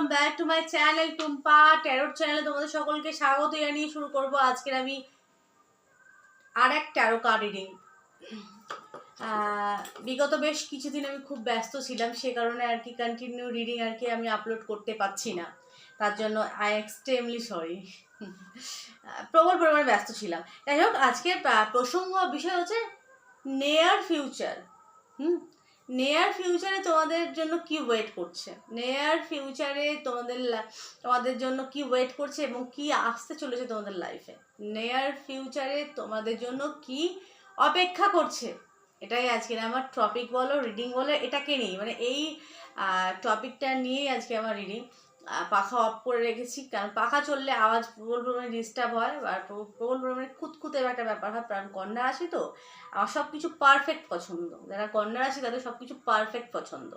Welcome back to my channel Tumpa tarot চ্যানেলে তোমাদের সকলকে স্বাগত জানিয়ে শুরু করব আজকের আমি আর এক ট্যারো কার্ড রিডিং বিগত বেশ কিছুদিন আমি খুব ব্যস্ত ছিলাম, সে কারণে আর কি কন্টিনিউ রিডিং আর কি আমি আপলোড করতে পারছি না। তার জন্য আই এক্সট্রিমলি সরি প্রবল পরিমাণে ব্যস্ত ছিলাম। যাই হোক, আজকের প্রসঙ্গ বিষয় হচ্ছে নেয়ার ফিউচার হুম? নেয়ার ফিউচারে তোমাদের জন্য কি ওয়েট করছে? নেয়ার ফিউচারে তোমাদের তোমাদের জন্য কি ওয়েট করছে এবং কি আসতে চলেছে তোমাদের লাইফে নেয়ার ফিউচারে তোমাদের জন্য কি অপেক্ষা করছে? এটাই আজকের আমার টপিক বলো রিডিং বলো, এটাকে নিয়ে মানে এই টপিকটা নিয়েই আজকে আমার রিডিং পাখা অফ করে রেখেছি। কারণ পাখা চললে আওয়াজ প্রবল পরিমাণে ডিস্টার্ব হয় আর প্রবল পরিমাণে খুঁতখুতের একটা ব্যাপার হয়। কারণ কন্যা রাশি তো, আমার সব কিছু পারফেক্ট পছন্দ। যারা কন্যা রাশি তাদের সব কিছু পারফেক্ট পছন্দ।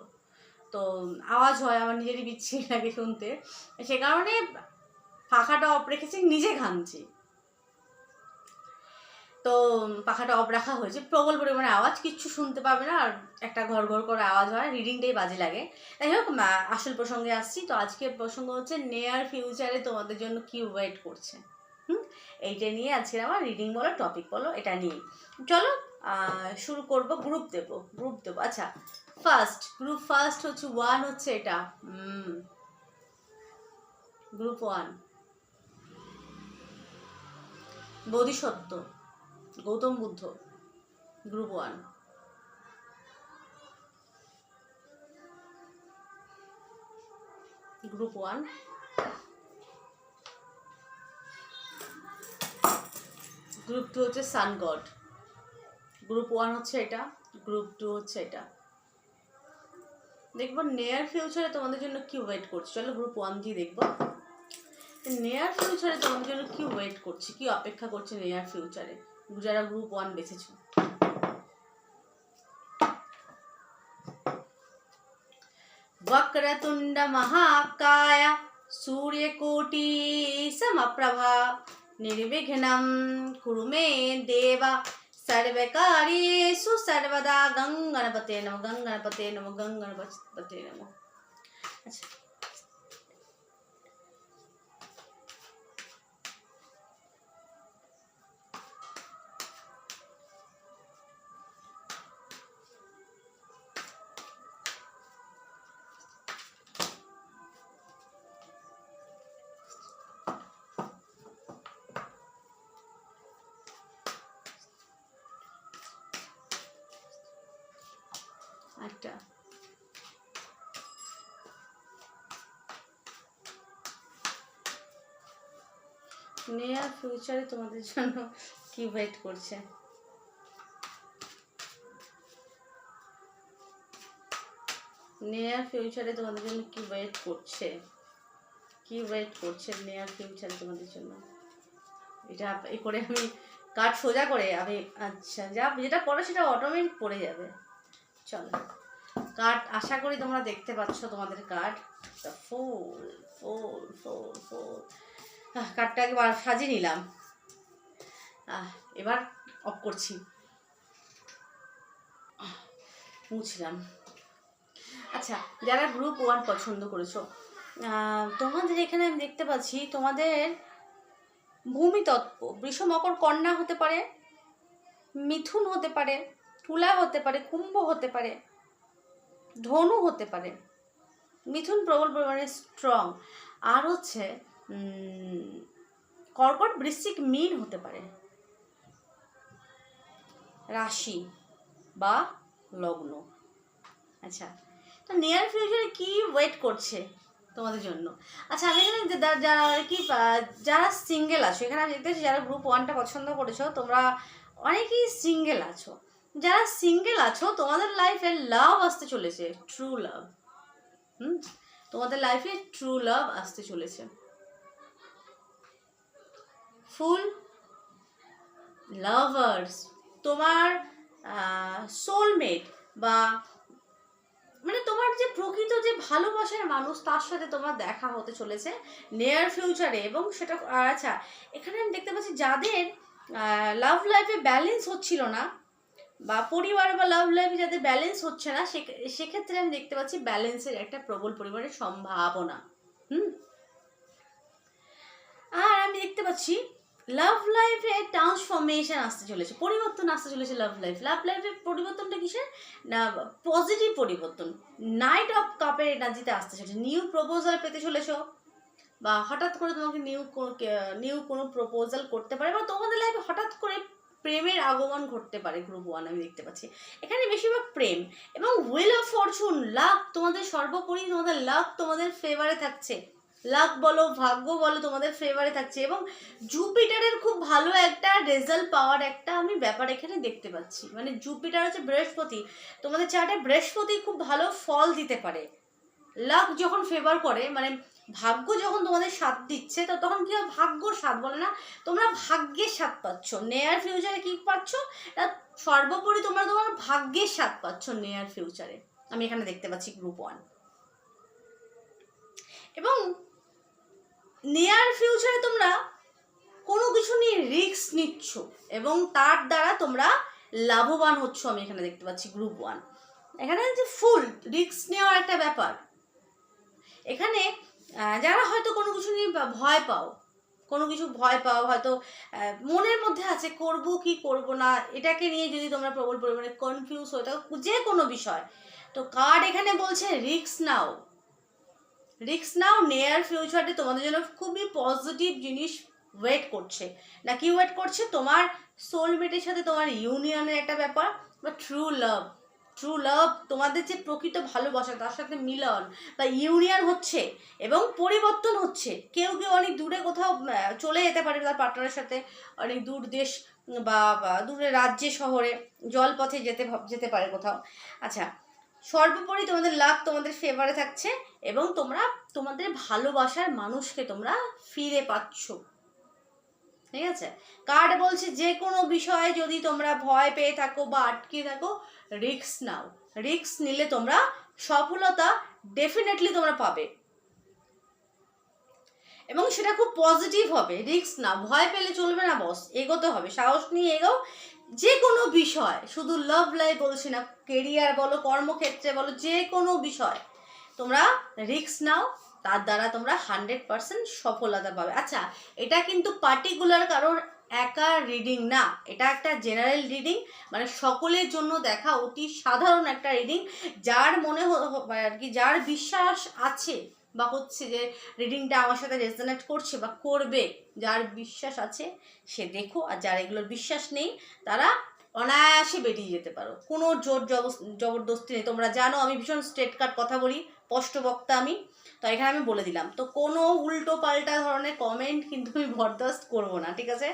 তো আওয়াজ হয়, আমার নিজেরই বিচ্ছিরি লাগে শুনতে। সে কারণে পাখাটা অফ রেখেছি, নিজে ঘামছি। তো পাখাটা অফ রাখা হয়েছে। প্রবল পরিমাণে আওয়াজ, কিচ্ছু শুনতে পাবে না, আর একটা ঘর ঘর করে আওয়াজ হয় রিডিংটাই বাজে লাগে। যাই হোক আসল প্রসঙ্গে আসছি। তো আজকের প্রসঙ্গ হচ্ছে নেয়ার ফিউচারে তোমাদের জন্য কি ওয়েট করছে? হুম? এইটা নিয়ে আজকের আমার রিডিং বলো টপিক বলো, এটা নিয়ে চলো শুরু করব গ্রুপ দেব গ্রুপ দেবো। আচ্ছা ফার্স্ট গ্রুপ ফার্স্ট হচ্ছে ওয়ান হচ্ছে এটা। Group one Bodhisattva. Gautam Buddha, group one. Group one. Group two হচ্ছে সান গড। গ্রুপ ওয়ান হচ্ছে এটা, গ্রুপ টু হচ্ছে এটা। দেখব নেয়ার ফিউচারে তোমাদের জন্য কি ওয়েট করছে? চলো গ্রুপ ওয়ান দিয়ে দেখব। নেয়ার ফিউচারে তোমাদের জন্য কি ওয়েট করছে? কি অপেক্ষা করছে নেয়ার ফিউচারে যারা গ্রুপ ওয়ান বেছেছো वक्रतुण्ड महाकाय सूर्यकोटि समप्रभा निर्विघ्नं कुरु मे देव सर्वकार्येषु सर्वदा गङ्गणपते नमः गङ्गणपते नमः गङ्गणपते नमः আচ্ছা একটা। নেয়ার ফিউচারে তোমাদের জন্য কি ওয়েট করছে? নেয়ার ফিউচারে তোমাদের জন্য কি ওয়েট করছে? কি ওয়েট করছে নেয়ার ফিউচারে তোমাদের জন্য? এটা এ করে আমি কাঠ সোজা করে আমি আচ্ছা যা যেটা পড়ে সেটা অটোমেটিক পড়ে যাবে। চলো। কার্ড আশা করি তোমরা দেখতে পাচ্ছ তোমাদের কার্ড ফুল ফুল ফুল ফুল কার্ডটা একবার সাজিয়ে নিলাম। এবার অফ করছি। মুছলাম। আচ্ছা যারা গ্রুপ ওয়ান পছন্দ করেছ তোমাদের এখানে আমি দেখতে পাচ্ছি তোমাদের ভূমিতত্ত্ব বৃষ মকর কন্যা হতে পারে, মিথুন হতে পারে, তুলা হতে পারে, কুম্ভ হতে পারে। ধনু হতে পারে। মিথুন প্রবল পরিমাণে স্ট্রং আর হচ্ছে কর্কট বৃশ্চিক মীন হতে পারে। রাশি বা লগ্ন। আচ্ছা তো নিয়ার ফিউচারে কি ওয়েট করছে তোমাদের জন্য? আচ্ছা আমি এখানে যারা আর কি যারা সিঙ্গেল আছো, এখানে আমি দেখতেছি যারা গ্রুপ ওয়ানটা পছন্দ করেছ, তোমরা অনেকেই সিঙ্গেল আছো। যারা সিঙ্গেল আছো, তোমাদের লাইফে লাভ আসতে চলেছে ট্রু লাভ হুম? তোমাদের লাইফে ট্রু লাভ আসতে চলেছে। ফুল লাভার্স তোমার সোলমেট বা মানে তোমার যে প্রকৃত যে ভালোবাসার মানুষ, তার সাথে তোমার দেখা হতে চলেছে নিয়ার ফিউচারে এবং সেটা আচ্ছা এখানে আমি দেখতে পাচ্ছি যাদের লাভ লাইফে ব্যালেন্স হচ্ছিল না বা পরিবার বা লাভ লাইফে যাদের ব্যালেন্স হচ্ছে না সেক্ষেত্রে আমি দেখতে পাচ্ছি ব্যালেন্সের একটা প্রবল পরিমাণে সম্ভাবনা। হুম? আর আমি দেখতে পাচ্ছি লাভ লাইফে ট্রান্সফরমেশন আসতে চলেছে, পরিবর্তন আসতে চলেছে লাভ লাইফ লাভ লাইফের পরিবর্তনটা কিসের? না পজিটিভ পরিবর্তন নাইট অফ কাপের এনার্জিতে আসতে চলেছে নিউ প্রপোজাল পেতে চলেছো, বা হঠাৎ করে তোমাকে নিউ নিউ কোনো প্রপোজাল করতে পারে, বা তোমাদের লাইফে হঠাৎ করে প্রেমের আগমন ঘটতে পারে গ্রুপ ওয়ান আমি দেখতে পাচ্ছি। এখানে বেশিরভাগ প্রেম এবং হুইল অফ ফরচুন লাক তোমাদের সর্বোপরি তোমাদের লাক তোমাদের ফেভারে থাকছে। লাক বলো, ভাগ্য বলো, তোমাদের ফেভারে থাকছে এবং জুপিটারের খুব ভালো একটা রেজাল্ট পাওয়ার একটা আমি ব্যাপার এখানে দেখতে পাচ্ছি। মানে জুপিটার হচ্ছে বৃহস্পতি, তোমাদের চার্টে বৃহস্পতি খুব ভালো ফল দিতে পারে। লাক যখন ফেভার করে মানে ভাগ্য যখন তোমাদের সাথ দিচ্ছে, তো তখন কি হয়? ভাগ্যর স্বাদ বলে না? তোমরা ভাগ্যের স্বাদ পাচ্ছ। নেয়ার ফিউচারে কি পাচ্ছ? সর্বোপরি তোমরা তোমার ভাগ্যের স্বাদ পাচ্ছ নেয়ার ফিউচারে আমি এখানে দেখতে পাচ্ছি গ্রুপ ওয়ান এবং নেয়ার ফিউচারে তোমরা কোনো কিছু নিয়ে রিস্ক নিচ্ছ এবং তার দ্বারা তোমরা লাভবান হচ্ছ, আমি এখানে দেখতে পাচ্ছি গ্রুপ ওয়ান এখানে যে ফুল রিস্ক নেওয়ার একটা ব্যাপার। এখানে যারা হয়তো কোনো কিছু নিয়ে ভয় পাও, কোনো কিছু ভয় পাও, হয়তো মনের মধ্যে আছে, করব কি করব না, এটাকে নিয়ে যদি তোমরা প্রবল পরিমাণে কনফিউজ হয়ে থাকো যে কোনো বিষয়। তো কার্ড এখানে বলছে রিক্স নাও। রিস্ক নাও নেয়ার ফিউচারে তোমাদের জন্য খুবই পজিটিভ জিনিস ওয়েট করছে। না, কি ওয়েট করছে? তোমার সোলমেটের সাথে তোমার ইউনিয়নের একটা ব্যাপার, বা ট্রু লাভ ট্রু লাভ তোমাদের যে প্রকৃত ভালোবাসা, তার সাথে মিলন বা ইউনিয়ন হচ্ছে এবং পরিবর্তন হচ্ছে। কেউ কেউ অনেক দূরে কোথাও চলে যেতে পারে তার পার্টনারের সাথে। অনেক দূর দেশ বা দূরে রাজ্যে, শহরে জলপথে যেতে যেতে পারে কোথাও। আচ্ছা সর্বোপরি তোমাদের লাভ তোমাদের ফেভারে থাকছে এবং তোমরা তোমাদের ভালোবাসার মানুষকে তোমরা ফিরে পাচ্ছ। ঠিক আছে? কার্ড বলছে যে কোনো বিষয়ে যদি তোমরা ভয় পেয়ে থাকো বা আটকে থাকো রিক্স নাও। রিস্ক নিলে তোমরা সফলতা ডেফিনেটলি তোমরা পাবে। এবং সেটা খুব পজিটিভ হবে। রিস্ক না ভয় পেলে চলবে না বস এগোতে হবে। সাহস নিয়ে এগোও। যে কোনো বিষয়, শুধু লাভ লাইফ বলছি না কেরিয়ার বলো, কর্মক্ষেত্রে বলো যে কোনো বিষয়, তোমরা রিস্ক নাও। তার দ্বারা তোমরা হান্ড্রেড পার্সেন্ট সফলতা পাবে। আচ্ছা এটা কিন্তু পার্টিকুলার কারোর একা রিডিং না। এটা একটা জেনারেল রিডিং মানে সকলের জন্য দেখা অতি সাধারণ একটা রিডিং যার মনে হ- আর কি যার বিশ্বাস আছে বা হচ্ছে যে রিডিংটা আমার সাথে রেজনেট করছে বা করবে, যার বিশ্বাস আছে, সে দেখো, আর যার এগুলোর বিশ্বাস নেই, তারা অনায়াসে বেরিয়ে যেতে পারো। কোনো জোর জবরদস্তি নেই। তোমরা জানো, আমি ভীষণ স্ট্রেট কাট কথা বলি স্পষ্ট বক্তা আমি। তো এখানে আমি বলে দিলাম। তো কোনো উল্টো পাল্টা ধরনের কমেন্ট কিন্তু আমি বরদাস্ত করব না, ঠিক আছে?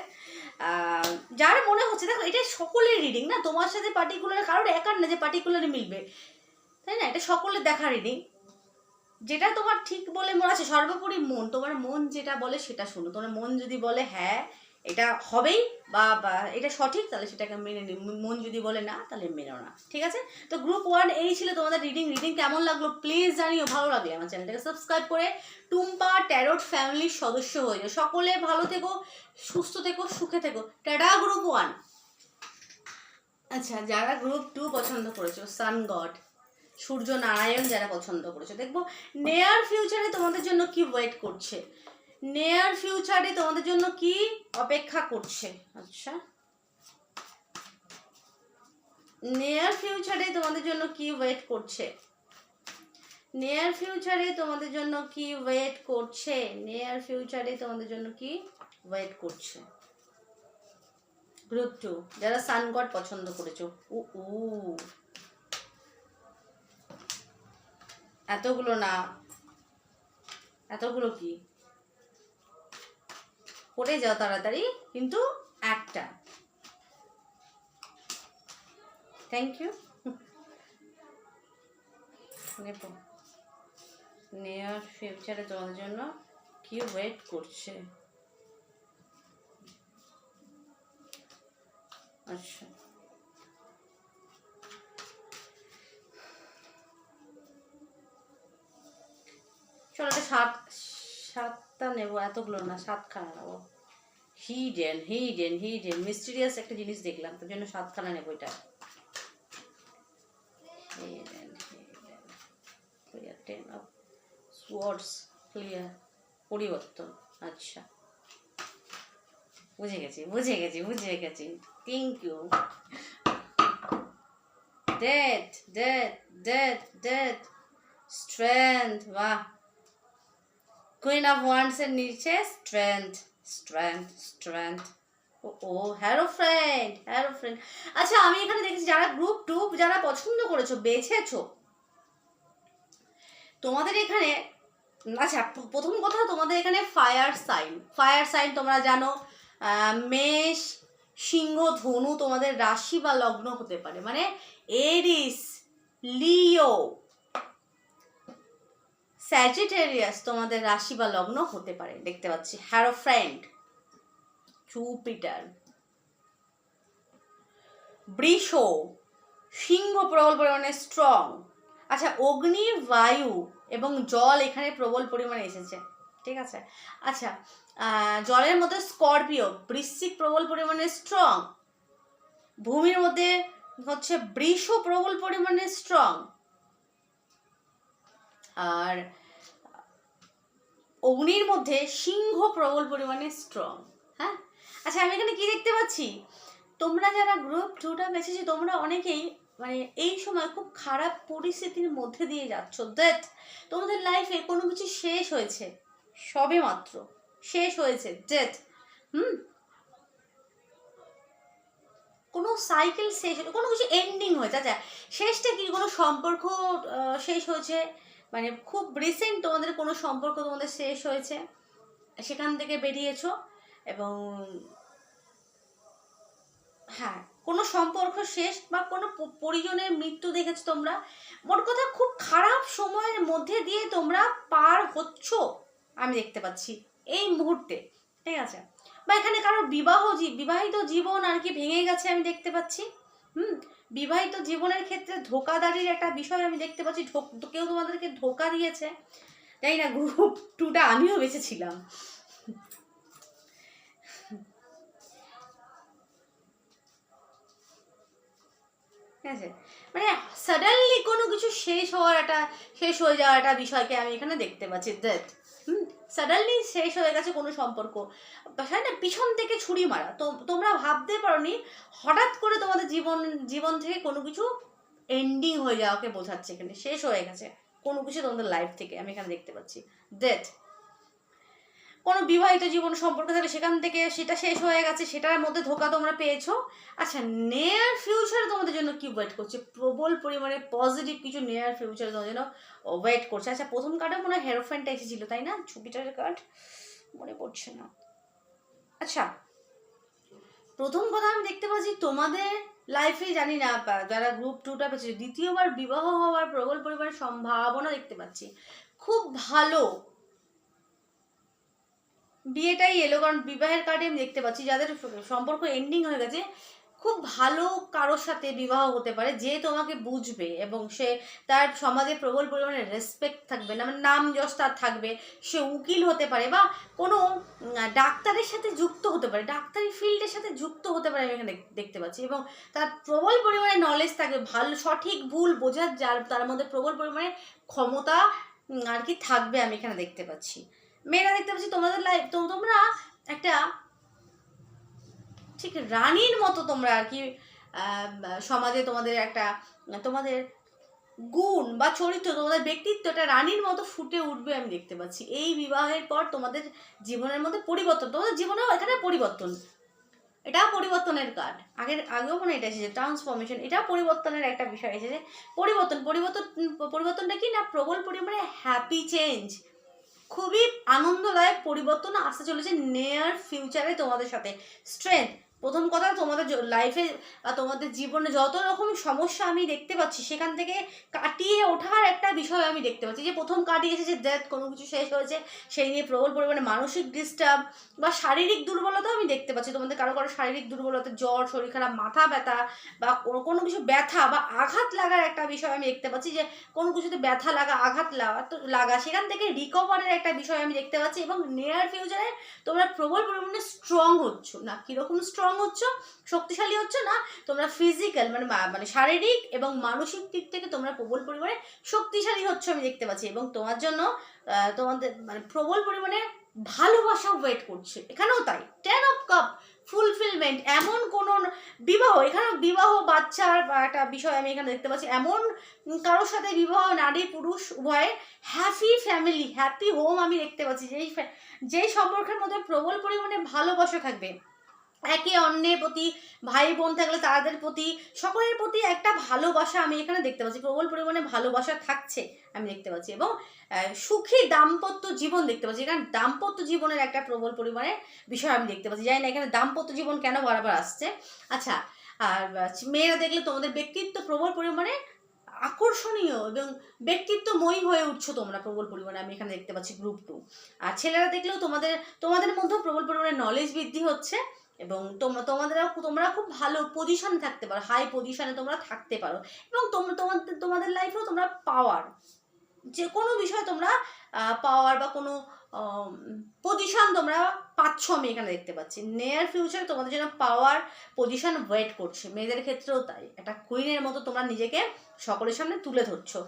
যার মনে হচ্ছে, দেখো এটা সকলের রিডিং না? তোমার সাথে পার্টিকুলার কারোর একার না যে পার্টিকুলারই মিলবে। তাই না? এটা সকলের দেখা রিডিং যেটা তোমার ঠিক বলে মনে আছে, সর্বোপরি মন। তোমার মন যেটা বলে সেটা শোনো। তোমার মন যদি বলে হ্যাঁ এটা হবেই বা এটা সঠিক, তাহলে সেটাকে মেনে নিও। মন যদি বলে না, তাহলে মেনেও না। ঠিক আছে? তো গ্রুপ ওয়ান এই ছিল তোমাদের রিডিং রিডিং কেমন লাগল প্লিজ জানিও, ভালো লাগলে আমার চ্যানেলটাকে সাবস্ক্রাইব করে টুম্পা ট্যারোট ফ্যামিলির সদস্য হয়ে যাও। সকলে ভালো থেকো, সুস্থ থেকো, সুখে থেকো। টাটা গ্রুপ ওয়ান আচ্ছা যারা গ্রুপ টু পছন্দ করেছ সান গড সূর্য নারায়ণ যারা পছন্দ করেছ, দেখব নেয়ার ফিউচারে তোমাদের জন্য কি ওয়েট করছে। নেয়ার ফিউচারে তোমাদের জন্য কি অপেক্ষা করছে? আচ্ছা। নেয়ার ফিউচারে তোমাদের জন্য কি ওয়েট করছে? নেয়ার ফিউচারে তোমাদের জন্য কি ওয়েট করছে? নেয়ার ফিউচারে তোমাদের জন্য কি ওয়েট করছে? গ্রুপ টু যারা সানগড পছন্দ করেছ। উ উ। এতগুলো না। এতগুলো কি? পড়ে যাও তাড়াতাড়ি, কিন্তু একটা। থ্যাংক ইউ নেব নেয়ার ফিউচারে তোমাদের জন্য কি ওয়েট করছে? আচ্ছা। চলো সাত নেব, এতগুলো না, সাতখানা নেব। হিডেন হিডেন হিডেন মিস্টিরিয়াস একটা জিনিস দেখলাম, তার জন্য সাতখানা নেব এটা। পরিবর্তন আচ্ছা। বুঝে গেছি বুঝে গেছি বুঝে গেছি। Thank you death death death death strength বাহ। কুইন অফ ওয়ান্ডস এর নিচে স্ট্রেংথ স্ট্রেংথ স্ট্রেংথ ও হ্যারো ফ্রেন্ড হ্যারো ফ্রেন্ড আচ্ছা আমি এখানে দেখেছি যারা গ্রুপ টুপ যারা পছন্দ করেছ, বেছেছো, তোমাদের এখানে আচ্ছা প্রথম কথা তোমাদের এখানে ফায়ার সাইন ফায়ার সাইন তোমরা জানো মেষ, সিংহ, ধনু তোমাদের রাশি বা লগ্ন হতে পারে। মানে এরিস, লিও স্যাজিটেরিয়াস তোমাদের রাশি বা লগ্ন হতে পারে, দেখতে পাচ্ছি। হ্যারো ফ্রেন্ড জুপিটার বৃষ, সিংহ প্রবল পরিমাণে স্ট্রং আচ্ছা অগ্নি বায়ু এবং জল এখানে প্রবল পরিমাণে এসেছে, ঠিক আছে? আচ্ছা জলের মধ্যে স্করপিও বৃশ্চিক প্রবল পরিমাণে স্ট্রং ভূমির মধ্যে হচ্ছে বৃষ প্রবল পরিমাণে স্ট্রং আর অগ্নির মধ্যে সিংহ প্রবল পরিমাণে স্ট্রং হ্যাঁ? আচ্ছা আমি এখানে কি দেখতে পাচ্ছি? তোমরা যারা গ্রুপ টুটা বেছেছো তোমরা অনেকেই মানে এই সময় খুব খারাপ পরিস্থিতির মধ্যে দিয়ে যাচ্ছ। দ্যাট তোমাদের লাইফে কোনো কিছু শেষ হয়েছে, সবে মাত্র। শেষ হয়েছে ডেথ হুম? কোনো সাইকেল শেষ কোনো কিছু এন্ডিং হয়েছে। আচ্ছা শেষটা কি? কোনো সম্পর্ক শেষ হয়েছে? মানে খুব রিসেন্ট তোমাদের কোনো সম্পর্ক তোমাদের শেষ হয়েছে? সেখান থেকে বেরিয়েছ এবং হ্যাঁ কোনো সম্পর্ক শেষ বা কোনো পরিজনের মৃত্যু দেখেছ তোমরা? মোট কথা খুব খারাপ সময়ের মধ্যে দিয়ে তোমরা পার হচ্ছ, আমি দেখতে পাচ্ছি এই মুহূর্তে, ঠিক আছে? বা এখানে কারও বিবাহ বিবাহিত জীবন আর কি ভেঙে গেছে আমি দেখতে পাচ্ছি, হুম? বিবাহিত জীবনের ক্ষেত্রে ধোকাদারির একটা বিষয় আমি দেখতে পাচ্ছি কেউ তোমাদেরকে ধোকা দিয়েছে। জানি না গ্রুপ টুটা আমিও বেঁচেছিলাম ঠিক আছে? মানে সাডেনলি কোনো কিছু শেষ হওয়ার একটা, শেষ হয়ে যাওয়ার একটা বিষয়কে আমি এখানে দেখতে পাচ্ছি। হুম সাডেনলি শেষ হয়ে গেছে কোনো সম্পর্ক। হয় না? পিছন থেকে ছুরি মারা। তো, তোমরা ভাবতে পারোনি, হঠাৎ করে তোমাদের জীবন জীবন থেকে কোনো কিছু এন্ডিং হয়ে যাওয়াকে বোঝাচ্ছে এখানে। শেষ হয়ে গেছে কোনো কিছু তোমাদের লাইফ থেকে। আমি এখানে দেখতে পাচ্ছি। ডেথ কোনো বিবাহিত জীবন সম্পর্কে থাকলে সেখান থেকে সেটা শেষ হয়ে গেছে, সেটার মধ্যে ধোকা তোমরা পেয়েছ। আচ্ছা নেয়ার ফিউচারে তোমাদের জন্য কি ওয়েট করছে? প্রবল পরিমাণে পজিটিভ কিছু নেয়ার ফিউচারে তোমাদের জন্য ওয়েট করছে। আচ্ছা প্রথম কার্ডে মনে হয় হেরোফ্যানটা এসেছিল, তাই না? জুপিটারের কার্ড মনে পড়ছে না। আচ্ছা প্রথম কথা আমি দেখতে পাচ্ছি, তোমাদের লাইফে জানি না যারা গ্রুপ টুটা পেয়েছে, দ্বিতীয়বার বিবাহ হওয়ার প্রবল পরিমাণে সম্ভাবনা দেখতে পাচ্ছি। খুব ভালো বিয়েটাই এলো, কারণ বিবাহের কার্ডে আমি দেখতে পাচ্ছি যাদের সম্পর্ক এন্ডিং হয়ে গেছে, খুব ভালো কারোর সাথে বিবাহ হতে পারে যে তোমাকে বুঝবে এবং সে তার সমাজে প্রবল পরিমাণে রেসপেক্ট থাকবে না মানে নাম যশ তার থাকবে, সে উকিল হতে পারে বা কোনো ডাক্তারের সাথে যুক্ত হতে পারে, ডাক্তারি ফিল্ডের সাথে যুক্ত হতে পারে আমি এখানে দেখতে পাচ্ছি এবং তার প্রবল পরিমাণে নলেজ থাকবে, ভালো, সঠিক ভুল বোঝার, যার, তার মধ্যে প্রবল পরিমাণে ক্ষমতা আর কি থাকবে আমি এখানে দেখতে পাচ্ছি। মেয়েরা দেখতে পাচ্ছি তোমাদের লাইফ তো তোমরা একটা ঠিক রানীর মতো তোমরা আর কি সমাজে তোমাদের একটা, তোমাদের গুণ বা চরিত্র, তোমাদের ব্যক্তিত্ব একটা রানীর মতো ফুটে উঠবে আমি দেখতে পাচ্ছি। এই বিবাহের পর তোমাদের জীবনের মধ্যে পরিবর্তন, তোমাদের জীবনেও এখানে পরিবর্তন। এটাও পরিবর্তনের কার্ড। আগের, আগেও মনে এটা এসেছে ট্রান্সফরমেশন এটাও পরিবর্তনের একটা বিষয় এসেছে। পরিবর্তন পরিবর্তন, পরিবর্তনটা কি না প্রবল পরিমাণে হ্যাপি চেঞ্জ খুবই আনন্দদায়ক পরিবর্তন আসতে চলেছে নেয়ার ফিউচারে তোমাদের সাথে। স্ট্রেংথ প্রথম কথা তোমাদের লাইফে বা তোমাদের জীবনে যত রকম সমস্যা আমি দেখতে পাচ্ছি, সেখান থেকে কাটিয়ে ওঠার একটা বিষয় আমি দেখতে পাচ্ছি। যে প্রথম কাটিয়ে এসেছে ডেথ কোনো কিছু শেষ হয়েছে, সেই নিয়ে প্রবল পরিমাণে মানসিক ডিস্টার্ব বা শারীরিক দুর্বলতাও আমি দেখতে পাচ্ছি। তোমাদের কারও কারও শারীরিক দুর্বলতা, জ্বর, শরীর খারাপ, মাথা ব্যথা বা কোনো কোনো কিছু ব্যথা বা আঘাত লাগার একটা বিষয় আমি দেখতে পাচ্ছি যে কোনো কিছুতে ব্যথা লাগা, আঘাত লাগা, তো লাগা, সেখান থেকে রিকভারের একটা বিষয় আমি দেখতে পাচ্ছি এবং নিয়ার ফিউচারে তোমরা প্রবল পরিমাণে স্ট্রং হচ্ছ। না, কীরকম স্ট্রং স্ট্রং হচ্ছ শক্তিশালী হচ্ছ না, তোমরা ফিজিক্যাল মানে মানে শারীরিক এবং মানসিক দিক থেকে তোমরা প্রবল পরিমাণে শক্তিশালী হচ্ছ আমি দেখতে পাচ্ছি এবং তোমার জন্য তোমাদের মানে প্রবল পরিমাণে ভালোবাসা ওয়েট করছে। এখানেও তাই। টেন অফ কাপ ফুলফিলমেন্ট এমন কোনো বিবাহ এখানে বিবাহ বাচ্চার একটা বিষয় আমি এখানে দেখতে পাচ্ছি। এমন কারোর সাথে বিবাহ, নারী, পুরুষ, উভয়ে হ্যাপি ফ্যামিলি হ্যাপি হোম আমি দেখতে পাচ্ছি। যেই যেই সম্পর্কের মধ্যে প্রবল পরিমাণে ভালোবাসা থাকবে। একে অন্যের প্রতি ভাই বোন থাকলে তাদের প্রতি, সকলের প্রতি একটা ভালোবাসা আমি এখানে দেখতে পাচ্ছি। প্রবল পরিমাণে ভালোবাসা থাকছে, আমি দেখতে পাচ্ছি। এবং সুখী দাম্পত্য জীবন দেখতে পাচ্ছি। এখানে দাম্পত্য জীবনের একটা প্রবল পরিমাণে বিষয় আমি দেখতে পাচ্ছি। জানি না এখানে দাম্পত্য জীবন কেন বারবার আসছে। আচ্ছা আর মেয়েরা দেখলে তোমাদের ব্যক্তিত্ব প্রবল পরিমাণে আকর্ষণীয় এবং ব্যক্তিত্বময়ী হয়ে উঠছো তোমরা প্রবল পরিমাণে, আমি এখানে দেখতে পাচ্ছি গ্রুপ টু আর ছেলেরা দেখলেও তোমাদের তোমাদের মধ্যেও প্রবল পরিমাণে নলেজ বৃদ্ধি হচ্ছে। এবং তোমরা তোমাদের তোমরা খুব ভালো পজিশনে থাকতে পারো হাই পজিশনে তোমরা থাকতে পারো এবং তোমরা তোমাদের তোমাদের লাইফেও তোমরা পাওয়ার যে কোনো বিষয়ে তোমরা পাওয়ার বা কোনো পজিশন তোমরা পাচ্ছ আমি এখানে দেখতে পাচ্ছি। নেয়ার ফিউচারে তোমাদের জন্য পাওয়ার পজিশন ওয়েট করছে। মেয়েদের ক্ষেত্রেও তাই। একটা কুইনের মতো তোমরা নিজেকে সকলের সামনে তুলে ধরছো।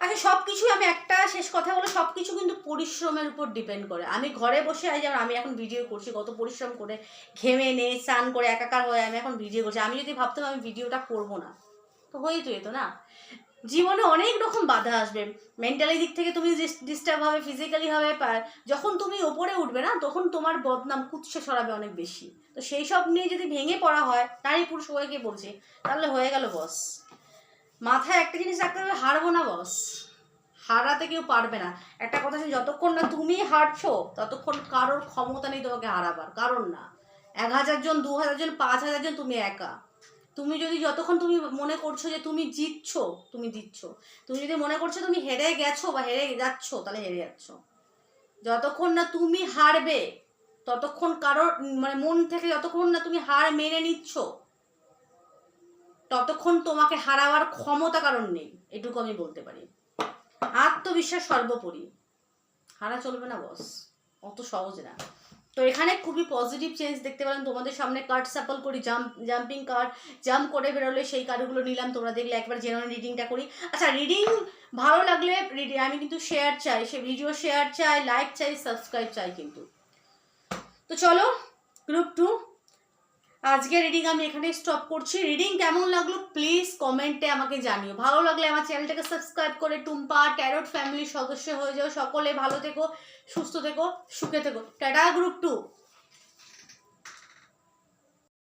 আচ্ছা সব কিছুই আমি একটা শেষ কথা বলে সব কিছু কিন্তু পরিশ্রমের উপর ডিপেন্ড করে। আমি ঘরে বসে যেমন আমি এখন ভিডিও করছি, কত পরিশ্রম করে ঘেমে নে স্নান করে একাকার হয়ে আমি এখন ভিডিও করছি। আমি যদি ভাবতাম আমি ভিডিওটা করব না, তো হয়েই তো যেত না। জীবনে অনেক রকম বাধা আসবে। মেন্টালি দিক থেকে তুমি ডিস্টার্ব হবে ফিজিক্যালি হবে যখন তুমি ওপরে উঠবে না, তখন তোমার বদনাম কুৎসে সরাবে অনেক বেশি। তো সেই সব নিয়ে যদি ভেঙে পড়া হয় নারী পুরুষ গিয়ে বলছে, তাহলে হয়ে গেল বস মাথায় একটা জিনিস রাখতে হবে হারবো না বস হারাতে কেউ পারবে না। একটা কথা আছে, যতক্ষণ না তুমি হারছো, ততক্ষণ কারোর ক্ষমতা নেই তোমাকে হারাবার। কারণ না, এক হাজার জন, দু হাজার জন, পাঁচ হাজার জন, তুমি একা। তুমি যদি যতক্ষণ তুমি মনে করছ যে তুমি জিতছো, তুমি দিচ্ছ। তুমি যদি মনে করছ তুমি হেরে গেছো বা হেরে যাচ্ছ, তাহলে হেরে যাচ্ছ। যতক্ষণ না তুমি হারবে, ততক্ষণ কারোর মানে মন থেকে যতক্ষণ না তুমি হার মেনে নিচ্ছ ততক্ষণ তোমাকে হারাবার ক্ষমতা কারণ নেই, এটুকু আমি বলতে পারি। আত্মবিশ্বাস সর্বোপরি। হারা চলবে না বস অত সহজ না। তো এখানে খুবই পজিটিভ চেঞ্জ দেখতে পেলাম। তোমাদের সামনে কার্ড স্যাপল করি জাম্প জাম্পিং কার্ড জাম্প করে বেরোলে সেই কার্ডগুলো নিলাম। তোমরা দেখলে একবার জেনারেল রিডিংটা করি। আচ্ছা রিডিং ভালো লাগলে reading- আমি কিন্তু শেয়ার চাই, সে ভিডিও শেয়ার চাই লাইক চাই সাবস্ক্রাইব চাই কিন্তু। তো চলো গ্রুপ টু আজকে রিডিং আমি এখানে স্টপ করছি। রিডিং কেমন লাগল প্লিজ কমেন্টে আমাকে জানিও। ভালো লাগলে আমার চ্যানেলটাকে সাবস্ক্রাইব করে, টুম্পা ট্যারট ফ্যামিলির সদস্য হয়ে যাও। সকলে ভালো থেকো, সুস্থ থেকো, সুখে থেকো। Tata group two